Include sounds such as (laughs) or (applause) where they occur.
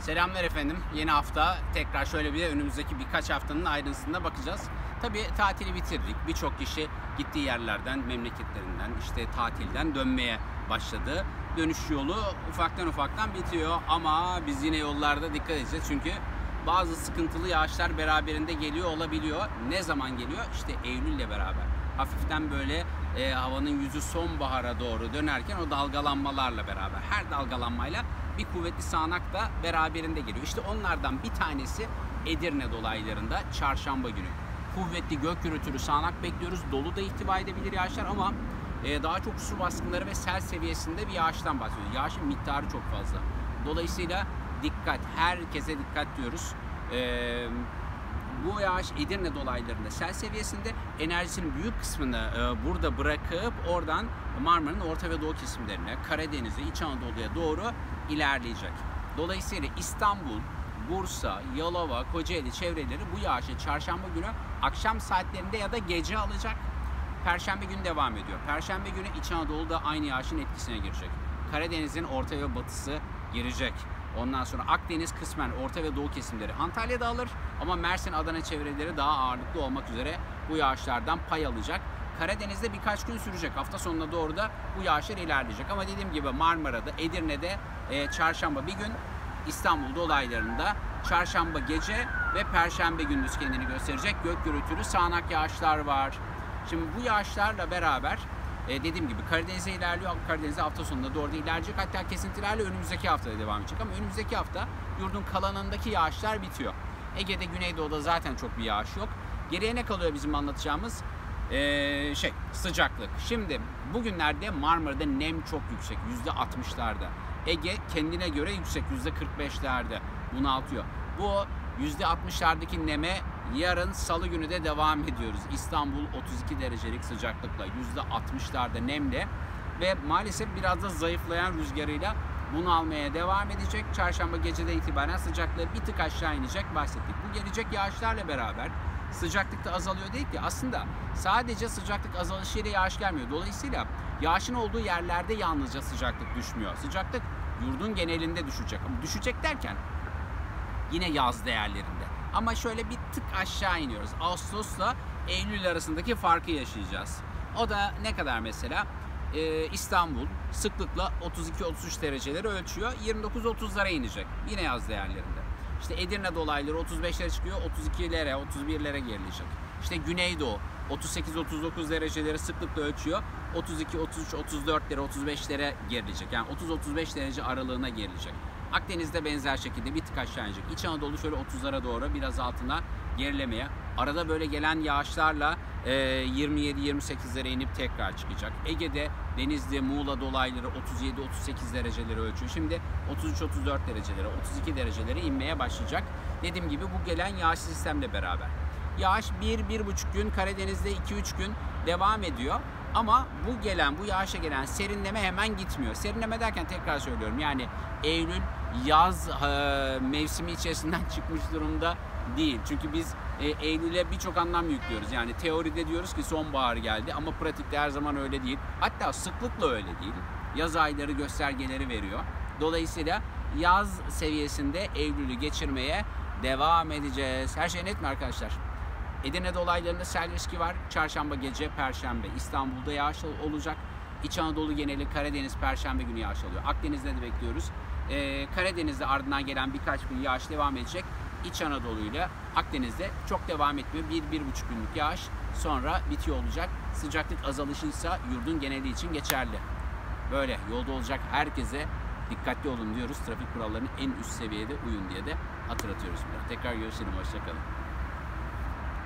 Selamlar efendim. Yeni hafta tekrar şöyle bir de önümüzdeki birkaç haftanın ayrıntısına bakacağız. Tabii tatili bitirdik. Birçok kişi gittiği yerlerden, memleketlerinden, işte tatilden dönmeye başladı. Dönüş yolu ufaktan ufaktan bitiyor ama biz yine yollarda dikkat edeceğiz. Çünkü bazı sıkıntılı yağışlar beraberinde geliyor olabiliyor. Ne zaman geliyor? İşte Eylül'le beraber. Hafiften böyle e, havanın yüzü sonbahara doğru dönerken o dalgalanmalarla beraber her dalgalanmayla bir kuvvetli sağanak da beraberinde geliyor. İşte onlardan bir tanesi Edirne dolaylarında çarşamba günü. Kuvvetli gök gürültülü sağanak bekliyoruz. Dolu da ihtiva edebilir yağışlar ama e, daha çok su baskınları ve sel seviyesinde bir yağıştan bahsediyoruz. Yağışın miktarı çok fazla. Dolayısıyla dikkat, herkese dikkat diyoruz. Eee yağış Edirne dolaylarında sel seviyesinde enerjisinin büyük kısmını e, burada bırakıp oradan Marmara'nın orta ve doğu kesimlerine, Karadeniz'e, İç Anadolu'ya doğru ilerleyecek. Dolayısıyla İstanbul, Bursa, Yalova, Kocaeli çevreleri bu yağışı çarşamba günü akşam saatlerinde ya da gece alacak. Perşembe günü devam ediyor. Perşembe günü İç Anadolu'da aynı yağışın etkisine girecek. Karadeniz'in orta ve batısı girecek. Ondan sonra Akdeniz kısmen orta ve doğu kesimleri Antalya'da alır ama Mersin, Adana çevreleri daha ağırlıklı olmak üzere bu yağışlardan pay alacak. Karadeniz'de birkaç gün sürecek. Hafta sonuna doğru da bu yağışlar ilerleyecek. Ama dediğim gibi Marmara'da, Edirne'de e, çarşamba bir gün, İstanbul dolaylarında çarşamba gece ve perşembe gündüz kendini gösterecek. Gök gürültülü sağanak yağışlar var. Şimdi bu yağışlarla beraber e, dediğim gibi Karadeniz'e ilerliyor. Karadeniz'e hafta sonunda doğru da ilerleyecek. Hatta kesintilerle önümüzdeki haftada devam edecek. Ama önümüzdeki hafta yurdun kalanındaki yağışlar bitiyor. Ege'de, Güneydoğu'da zaten çok bir yağış yok. Geriye ne kalıyor bizim anlatacağımız? Ee, şey sıcaklık. Şimdi bugünlerde Marmara'da nem çok yüksek. %60'larda. Ege kendine göre yüksek. %45'lerde bunaltıyor. Bu %60'lardaki neme yarın salı günü de devam ediyoruz. İstanbul 32 derecelik sıcaklıkla %60'larda nemle ve maalesef biraz da zayıflayan rüzgarıyla bunu almaya devam edecek. Çarşamba geceden itibaren sıcaklığı bir tık aşağı inecek bahsettik. Bu gelecek yağışlarla beraber sıcaklık da azalıyor değil ki. Aslında sadece sıcaklık azalışıyla yağış gelmiyor. Dolayısıyla yağışın olduğu yerlerde yalnızca sıcaklık düşmüyor. Sıcaklık yurdun genelinde düşecek. Ama düşecek derken yine yaz değerlerinde. Ama şöyle bir tık aşağı iniyoruz. Ağustos'la Eylül arasındaki farkı yaşayacağız. O da ne kadar mesela? Ee, İstanbul sıklıkla 32-33 dereceleri ölçüyor. 29-30'lara inecek. Yine yaz değerlerinde. İşte Edirne dolayları 35'lere çıkıyor. 32'lere, 31'lere gerileyecek. İşte Güneydoğu 38-39 dereceleri sıklıkla ölçüyor. 32, 33, 34'lere, 35'lere gerileyecek. Yani 30-35 derece aralığına gerileyecek. Akdeniz'de benzer şekilde bir tık aşağı inecek. İç Anadolu şöyle 30'lara doğru biraz altına gerilemeye. Arada böyle gelen yağışlarla e, 27-28'lere inip tekrar çıkacak. Ege'de Denizli, Muğla dolayları 37-38 dereceleri ölçüyor. Şimdi 33-34 derecelere, 32 derecelere inmeye başlayacak. Dediğim gibi bu gelen yağış sistemle beraber. Yağış 1-1,5 gün, Karadeniz'de 2-3 gün devam ediyor. Ama bu gelen, bu yağışa gelen serinleme hemen gitmiyor. Serinleme derken tekrar söylüyorum yani Eylül yaz e, mevsimi içerisinden (laughs) çıkmış durumda değil. Çünkü biz e, Eylül'e birçok anlam yüklüyoruz. Yani teoride diyoruz ki sonbahar geldi ama pratikte her zaman öyle değil. Hatta sıklıkla öyle değil. Yaz ayları göstergeleri veriyor. Dolayısıyla yaz seviyesinde Eylül'ü geçirmeye devam edeceğiz. Her şey net mi arkadaşlar? Edirne dolaylarında sel riski var. Çarşamba gece, perşembe. İstanbul'da yağış olacak. İç Anadolu geneli Karadeniz perşembe günü yağış alıyor. Akdeniz'de de bekliyoruz. Ee, Karadeniz'de ardından gelen birkaç gün yağış devam edecek. İç Anadolu ile Akdeniz'de çok devam etmiyor. Bir, bir buçuk günlük yağış sonra bitiyor olacak. Sıcaklık azalışıysa yurdun geneli için geçerli. Böyle yolda olacak herkese dikkatli olun diyoruz. Trafik kurallarının en üst seviyede uyun diye de hatırlatıyoruz. Tekrar görüşelim. Hoşçakalın.